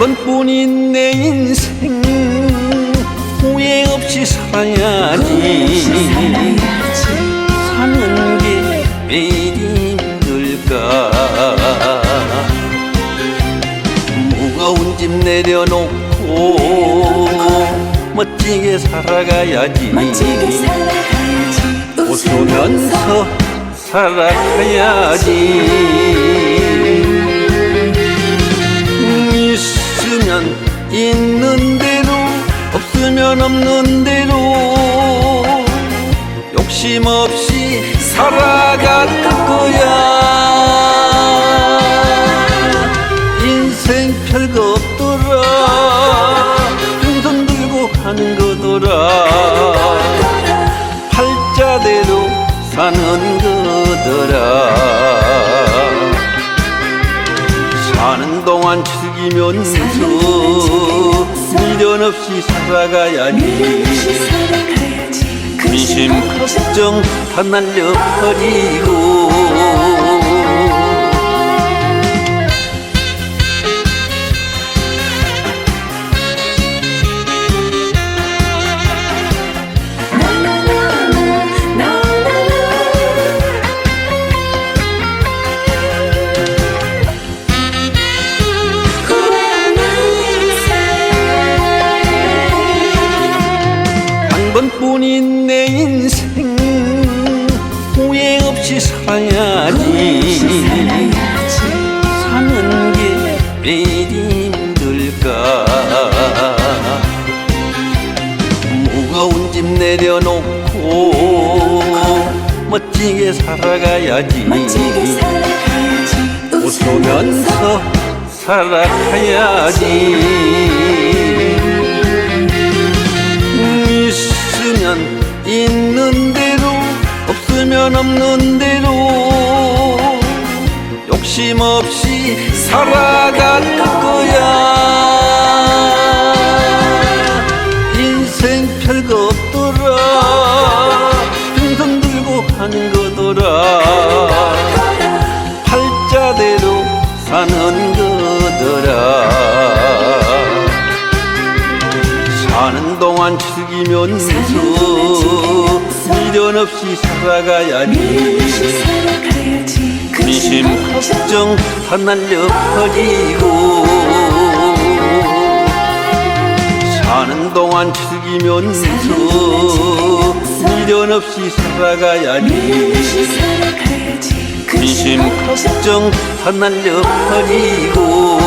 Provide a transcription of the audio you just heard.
번뿐인 내 인생. 후회 없이 살아야지. 사는 게 매일 힘들까? 무거운 짐 내려놓고 멋지게 살아가야지. 웃으면서 살아가야지. 있는 대로 없으면 없는 대로 욕심 없이 살아갈 거야. 인생 별거 없더라. 빈손 들고 가는 거더라. 팔자대로 사는 거더라. 사는 동안 즐기면서 미련 없이 살아가야지. 근심 걱정 다 날려버리고 뿐인 내 인생 후회 없이 살아야지. 사는 게 매일 힘들까? 무거운 짐 내려놓고 멋지게 살아가야지. 멋지게 살아가야지. 웃으면서 살아가야지 없는 대로 욕심 없이 살아갈 거야. 인생 별거 없더라. 빈손 들고 하는 거더라. 팔자대로 사는 거더라. 사는 동안 즐기면서 미련 없이 살아가야지. 근심 걱정 다 날려 버리고 사는 동안 즐기면서 미련 없이 살아가야지. 근심 걱정 다 날려 버리고